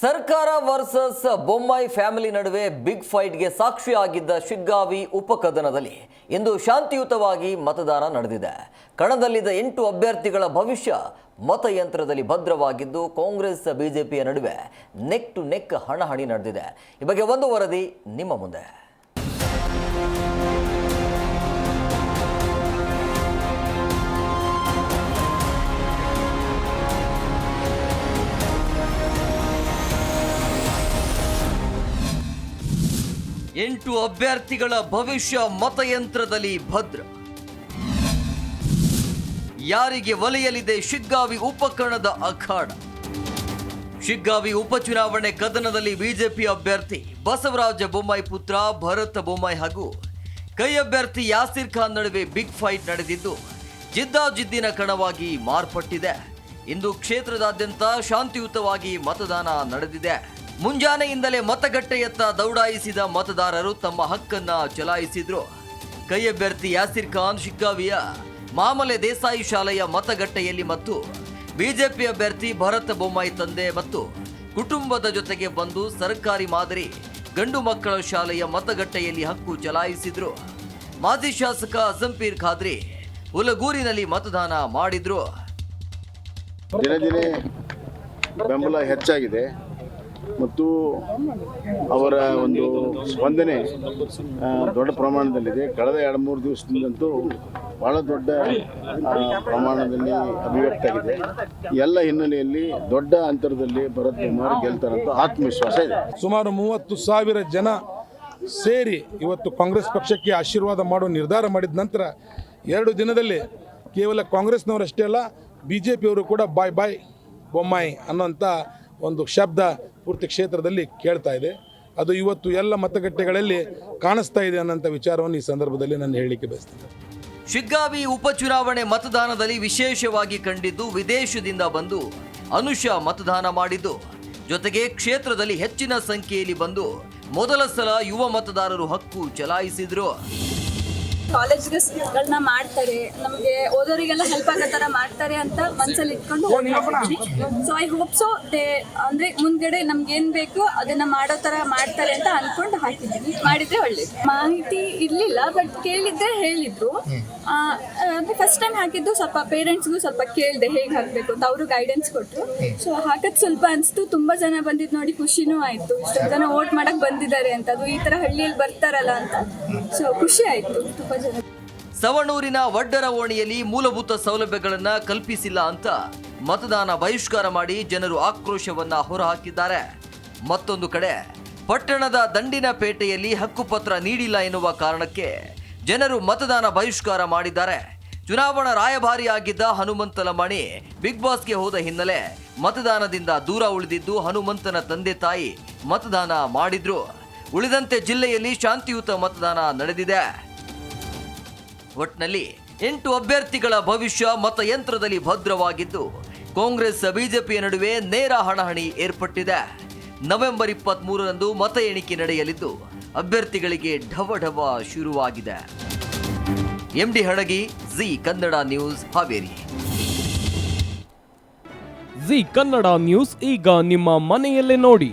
ಸರ್ಕಾರ versus Bommai family ನಡುವೆ big ಫೈಟ್ಗೆ ಸಾಕ್ಷಿಯಾಗಿದ್ದ ಶಿಗ್ಗಾವಿ ಉಪಕದನದಲ್ಲಿ ಇಂದು ಶಾಂತಿಯುತವಾಗಿ ಮತದಾನ ನಡೆದಿದೆ. ಕಣದಲ್ಲಿದ್ದ ಎಂಟು ಅಭ್ಯರ್ಥಿಗಳ ಭವಿಷ್ಯ ಮತಯಂತ್ರದಲ್ಲಿ ಭದ್ರವಾಗಿದ್ದು ಕಾಂಗ್ರೆಸ್, ಬಿಜೆಪಿಯ ನಡುವೆ ನೆಕ್ ಟು ನೆಕ್ ಹಣಹಣಿ ನಡೆದಿದೆ. ಈ ಬಗ್ಗೆ ಒಂದು ವರದಿ ನಿಮ್ಮ ಮುಂದೆ. ಎಂಟು ಅಭ್ಯರ್ಥಿಗಳ ಭವಿಷ್ಯ ಮತಯಂತ್ರದಲ್ಲಿ ಭದ್ರ. ಯಾರಿಗೆ ಒಲೆಯಲಿದೆ ಶಿಗ್ಗಾವಿ ಉಪಕರಣದ ಅಖಾಡ? ಶಿಗ್ಗಾವಿ ಉಪಚುನಾವಣೆ ಕದನದಲ್ಲಿ ಬಿಜೆಪಿ ಅಭ್ಯರ್ಥಿ ಬಸವರಾಜ ಬೊಮ್ಮಾಯಿ ಪುತ್ರ ಭರತ್ ಬೊಮ್ಮಾಯಿ ಹಾಗೂ ಕೈ ಅಭ್ಯರ್ಥಿ ಯಾಸಿರ್ ಖಾನ್ ನಡುವೆ ಬಿಗ್ ಫೈಟ್ ನಡೆದಿದ್ದು, ಜಿದ್ದಾಜಿದ್ದಿನ ಕಣವಾಗಿ ಮಾರ್ಪಟ್ಟಿದೆ. ಇಂದು ಕ್ಷೇತ್ರದಾದ್ಯಂತ ಶಾಂತಿಯುತವಾಗಿ ಮತದಾನ ನಡೆದಿದೆ. ಮುಂಜಾನೆಯಿಂದಲೇ ಮತಗಟ್ಟೆಯತ್ತ ದೌಡಾಯಿಸಿದ ಮತದಾರರು ತಮ್ಮ ಹಕ್ಕನ್ನ ಚಲಾಯಿಸಿದ್ರು. ಕೈ ಅಭ್ಯರ್ಥಿ ಯಾಸಿರ್ ಖಾನ್ ಶಿಗ್ಗಾವಿಯ ಮಾಮಲೆ ದೇಸಾಯಿ ಶಾಲೆಯ ಮತಗಟ್ಟೆಯಲ್ಲಿ ಮತ್ತು ಬಿಜೆಪಿ ಅಭ್ಯರ್ಥಿ ಭರತ್ ಬೊಮ್ಮಾಯಿ ತಂದೆ ಮತ್ತು ಕುಟುಂಬದ ಜೊತೆಗೆ ಬಂದು ಸರ್ಕಾರಿ ಮಾದರಿ ಗಂಡು ಮಕ್ಕಳ ಶಾಲೆಯ ಮತಗಟ್ಟೆಯಲ್ಲಿ ಹಕ್ಕು ಚಲಾಯಿಸಿದ್ರು. ಮಾಜಿ ಶಾಸಕ ಅಸಂಪೀರ್ ಖಾದ್ರಿ ಹುಲಗೂರಿನಲ್ಲಿ ಮತದಾನ ಮಾಡಿದ್ರು. ದಿನೇ ದಿನೇ ಬೆಂಬಲ ಹೆಚ್ಚಾಗಿದೆ. ಮತ್ತು ಅವರ ಒಂದು ಸ್ಪಂದನೆ ದೊಡ್ಡ ಪ್ರಮಾಣದಲ್ಲಿದೆ. ಕಳೆದ ಎರಡು ಮೂರು ದಿವಸದಿಂದಂತೂ ಭಾಳ ದೊಡ್ಡ ಪ್ರಮಾಣದಲ್ಲಿ ಅಭಿವ್ಯಕ್ತ ಆಗಿದೆ. ಎಲ್ಲ ಹಿನ್ನೆಲೆಯಲ್ಲಿ ದೊಡ್ಡ ಅಂತರದಲ್ಲಿ ಭರತ್ ಕುಮಾರ್ ಗೆಲ್ತಾರಂತ ಆತ್ಮವಿಶ್ವಾಸ ಇದೆ. ಸುಮಾರು ಮೂವತ್ತು ಸಾವಿರ ಜನ ಸೇರಿ ಇವತ್ತು ಕಾಂಗ್ರೆಸ್ ಪಕ್ಷಕ್ಕೆ ಆಶೀರ್ವಾದ ಮಾಡುವ ನಿರ್ಧಾರ ಮಾಡಿದ ನಂತರ ಎರಡು ದಿನದಲ್ಲಿ ಕೇವಲ ಕಾಂಗ್ರೆಸ್ನವರಷ್ಟೇ ಅಲ್ಲ ಬಿ ಜೆ ಪಿಯವರು ಕೂಡ ಬಾಯ್ ಬಾಯ್, ಬೊಮ್ಮಾಯಿ ಅನ್ನೋಂಥ ಒಂದು ಶಬ್ದ ಪೂರ್ತಿ ಕ್ಷೇತ್ರದಲ್ಲಿ ಕೇಳ್ತಾ ಇದೆ. ಅದು ಇವತ್ತು ಎಲ್ಲ ಮತಗಟ್ಟೆಗಳಲ್ಲಿ ಕಾಣಿಸ್ತಾ ಇದೆ ಅನ್ನೋಂಥ ವಿಚಾರವನ್ನು ಈ ಸಂದರ್ಭದಲ್ಲಿ ನಾನು ಹೇಳಲಿಕ್ಕೆ ಬಯಸ್ತೇನೆ. ಶಿಗ್ಗಾವಿ ಉಪಚುನಾವಣೆ ಮತದಾನದಲ್ಲಿ ವಿಶೇಷವಾಗಿ ಕಂಡಿದ್ದು ವಿದೇಶದಿಂದ ಬಂದು ಅನುಷ ಮತದಾನ ಮಾಡಿದ್ದು. ಜೊತೆಗೆ ಕ್ಷೇತ್ರದಲ್ಲಿ ಹೆಚ್ಚಿನ ಸಂಖ್ಯೆಯಲ್ಲಿ ಬಂದು ಮೊದಲ ಸಲ ಯುವ ಮತದಾರರು ಹಕ್ಕು ಚಲಾಯಿಸಿದ್ರು. ಕಾಲೇಜ್ಗಳನ್ನ ಮಾಡ್ತಾರೆ ನಮಗೆ ಓದೋರಿಗೆಲ್ಲ ಹೆಲ್ಪ್ ಆಗೋ ತರ ಮಾಡ್ತಾರೆ ಅಂತ ಮನ್ಸಲ್ಲಿ ಇಟ್ಕೊಂಡು so I hope so they ಅಂದ್ರೆ ಮುಂದ್ಗಡೆ ನಮ್ಗೆ ಏನ್ ಬೇಕು ಅದನ್ನ ಮಾಡೋ ತರ ಮಾಡ್ತಾರೆ ಅಂತ ಅನ್ಕೊಂಡು ಹಾಕಿದ್ದೀನಿ ಮಾಡಿದ್ರೆ ಒಳ್ಳೇದು. ಮಾಹಿತಿ ಇರ್ಲಿಲ್ಲ ಬಟ್ ಕೇಳಿದ್ರೆ ಹೇಳಿದ್ರು. ಫಸ್ಟ್ ಟೈಮ್ ಹಾಕಿದ್ದು ಸ್ವಲ್ಪ ಪೇರೆಂಟ್ಸ್ಗೂ ಸ್ವಲ್ಪ ಕೇಳಿದೆ ಹೇಗೆ ಹಾಕ್ಬೇಕು ಅಂತ ಅವರು ಗೈಡೆನ್ಸ್ ಕೊಟ್ರು. ಸೊ ಹಾಕದ್ ಸ್ವಲ್ಪ ಅನ್ಸ್ತು ತುಂಬಾ ಜನ ಬಂದಿದ್ ನೋಡಿ ಖುಷಿನೂ ಆಯ್ತು. ಇಷ್ಟೊಂದು ಜನ ವೋಟ್ ಮಾಡಕ್ ಬಂದಿದ್ದಾರೆ ಅಂತ ಅದು ಈ ತರ ಹಳ್ಳಿಯಲ್ಲಿ ಬರ್ತಾರಲ್ಲ ಅಂತ. ಖುಷಿ ಸವಣೂರಿನ ವಡ್ಡರ ಓಣಿಯಲ್ಲಿ ಮೂಲಭೂತ ಸೌಲಭ್ಯಗಳನ್ನು ಕಲ್ಪಿಸಿಲ್ಲ ಅಂತ ಮತದಾನ ಬಹಿಷ್ಕಾರ ಮಾಡಿ ಜನರು ಆಕ್ರೋಶವನ್ನ ಹೊರಹಾಕಿದ್ದಾರೆ. ಮತ್ತೊಂದು ಕಡೆ, ಪಟ್ಟಣದ ದಂಡಿನ ಪೇಟೆಯಲ್ಲಿ ಹಕ್ಕುಪತ್ರ ನೀಡಿಲ್ಲ ಎನ್ನುವ ಕಾರಣಕ್ಕೆ ಜನರು ಮತದಾನ ಬಹಿಷ್ಕಾರ ಮಾಡಿದ್ದಾರೆ. ಚುನಾವಣಾ ರಾಯಭಾರಿಯಾಗಿದ್ದ ಹನುಮಂತನ ಮಣಿ ಬಿಗ್ ಬಾಸ್ಗೆ ಹೋದ ಹಿನ್ನೆಲೆ ಮತದಾನದಿಂದ ದೂರ ಉಳಿದಿದ್ದು ಹನುಮಂತನ ತಂದೆ ತಾಯಿ ಮತದಾನ ಮಾಡಿದ್ರು. ಉಳಿದಂತೆ ಜಿಲ್ಲೆಯಲ್ಲಿ ಶಾಂತಿಯುತ ಮತದಾನ ನಡೆದಿದೆ. ಒಟ್ನಲ್ಲಿ ಎಂಟು ಅಭ್ಯರ್ಥಿಗಳ ಭವಿಷ್ಯ ಮತಯಂತ್ರದಲ್ಲಿ ಭದ್ರವಾಗಿದ್ದು, ಕಾಂಗ್ರೆಸ್ ಬಿಜೆಪಿಯ ನಡುವೆ ನೇರ ಹಣಹಣಿ ಏರ್ಪಟ್ಟಿದೆ. ನವೆಂಬರ್ ಇಪ್ಪತ್ತ್ ಮೂರರಂದು ಮತ ಎಣಿಕೆ ನಡೆಯಲಿದ್ದು, ಅಭ್ಯರ್ಥಿಗಳಿಗೆ ಢವ ಢವ ಶುರುವಾಗಿದೆ. MD Hadagi, Zee Kannada news, Haveri. Zee Kannada news, ಈಗ ನಿಮ್ಮ ಮನೆಯಲ್ಲೇ ನೋಡಿ.